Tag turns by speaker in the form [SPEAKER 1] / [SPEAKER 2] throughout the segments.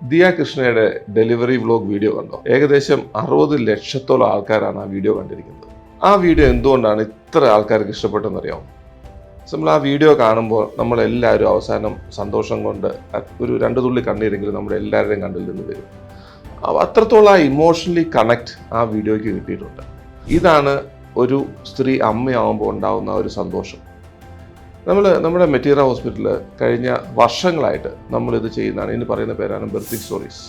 [SPEAKER 1] ദിയ കൃഷ്ണയുടെ delivery vlog video കണ്ടോ? ഏകദേശം അറുപത് ലക്ഷത്തോളം ആൾക്കാരാണ് ആ വീഡിയോ കണ്ടിരിക്കുന്നത്. ആ വീഡിയോ എന്തുകൊണ്ടാണ് ഇത്ര ആൾക്കാർക്ക് ഇഷ്ടപ്പെട്ടെന്ന് ഇഷ്ടപ്പെട്ടെന്നറിയാമോ? നമ്മൾ ആ വീഡിയോ കാണുമ്പോൾ നമ്മളെല്ലാവരും അവസാനം സന്തോഷം കൊണ്ട് ഒരു രണ്ട് തുള്ളി കണ്ണീരെങ്കിലും നമ്മുടെ എല്ലാവരുടെയും കണ്ണിൽ നിന്ന് വരും. അത്രത്തോളം ആ ഇമോഷണലി കണക്ട് ആ വീഡിയോയ്ക്ക് കിട്ടിയിട്ടുണ്ട്. ഇതാണ് ഒരു സ്ത്രീ അമ്മയാവുമ്പോൾ ഉണ്ടാകുന്ന ഒരു സന്തോഷം. നമ്മൾ നമ്മുടെ മെറ്റീറ ഹോസ്പിറ്റലിൽ കഴിഞ്ഞ വർഷങ്ങളായിട്ട് നമ്മളിത് ചെയ്യുന്നതാണ്. ഇതിന് പറയുന്ന പേരാണ് ബെർത്തിങ് സ്റ്റോറീസ്.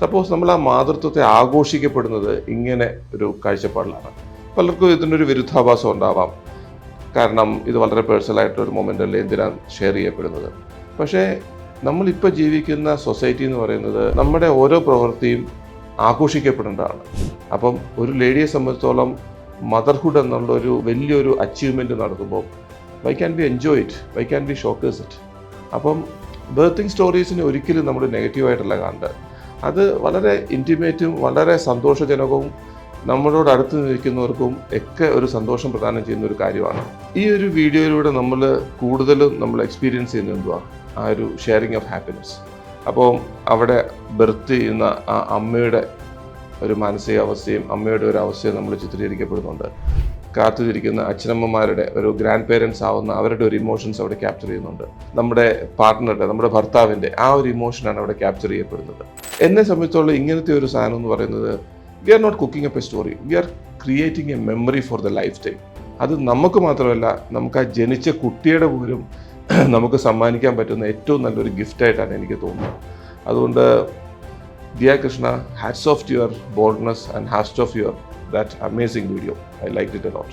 [SPEAKER 1] സപ്പോസ് നമ്മൾ ആ മാതൃത്വത്തെ ആഘോഷിക്കപ്പെടുന്നത് ഇങ്ങനെ ഒരു കാഴ്ചപ്പാടിലാണ്. പലർക്കും ഇതിന്റെ ഒരു വിരുദ്ധാഭാസം ഉണ്ടാവാം. കാരണം ഇത് വളരെ പേഴ്സണലായിട്ടൊരു ആയിട്ടുള്ള ഒരു മൊമെന്റ് അല്ലേ എന്തിനാണ് ഷെയർ ചെയ്യപ്പെടുന്നത്? പക്ഷേ നമ്മളിപ്പോൾ ജീവിക്കുന്ന സൊസൈറ്റി എന്ന് പറയുന്നത് നമ്മുടെ ഓരോ പ്രവൃത്തിയും ആഘോഷിക്കപ്പെടേണ്ടതാണ്. അപ്പം ഒരു ലേഡിയെ സംബന്ധിച്ചോളം മദർഹുഡ് എന്നുള്ള ഒരു വലിയൊരു അച്ചീവ്മെന്റ് നടത്തുമ്പോൾ why can be enjoy it why can be shockers it അപ്പം ബേർത്തിങ് സ്റ്റോറീസിനെ ഒരിക്കലും നമ്മൾ നെഗറ്റീവായിട്ടല്ല കാണേണ്ടത് അത് വളരെ ഇന്റിമേറ്റും വളരെ സന്തോഷജനകവും നമ്മളോട് അടുത്ത് നിൽക്കുന്നവർക്കും ഒക്കെ ഒരു സന്തോഷം പ്രദാനം ചെയ്യുന്ന ഒരു കാര്യമാണ്. ഈ ഒരു വീഡിയോയിലൂടെ നമ്മൾ കൂടുതലും നമ്മൾ എക്സ്പീരിയൻസ് ചെയ്യുന്നത് എന്തുവാ? ആ ഒരു ഷെയറിങ് ഓഫ് ഹാപ്പിനെസ് അപ്പോൾ അവിടെ ബെർത്ത് ചെയ്യുന്ന ആ അമ്മയുടെ ഒരു മാനസികാവസ്ഥയും അമ്മയുടെ ഒരു അവസ്ഥയും നമ്മൾ ചിത്രീകരിക്കപ്പെടുന്നുണ്ട്. കാത്തുതിരിക്കുന്ന അച്ഛനമ്മമാരുടെ ഒരു ഗ്രാൻഡ് പേരൻസ് ആവുന്ന അവരുടെ ഒരു ഇമോഷൻസ് അവിടെ ക്യാപ്ചർ ചെയ്യുന്നുണ്ട്. നമ്മുടെ പാർട്ട്ണറുടെ നമ്മുടെ ഭർത്താവിന്റെ ആ ഒരു ഇമോഷനാണ് അവിടെ ക്യാപ്ചർ ചെയ്യപ്പെടുന്നത്. എന്നെ സംബന്ധിച്ചോളം ഇങ്ങനത്തെ ഒരു സാധനം എന്ന് പറയുന്നത് we are not cooking a story we are creating a memory for the lifetime അത് നമുക്ക് മാത്രമല്ല നമുക്ക് ആ ജനിച്ച കുട്ടിയുടെ പോലും നമുക്ക് സമ്മാനിക്കാൻ പറ്റുന്ന ഏറ്റവും നല്ലൊരു ഗിഫ്റ്റായിട്ടാണ് എനിക്ക് തോന്നുന്നത്. അതുകൊണ്ട് Diya Krishna hats off your boldness and hats off your that amazing video. I liked it a lot.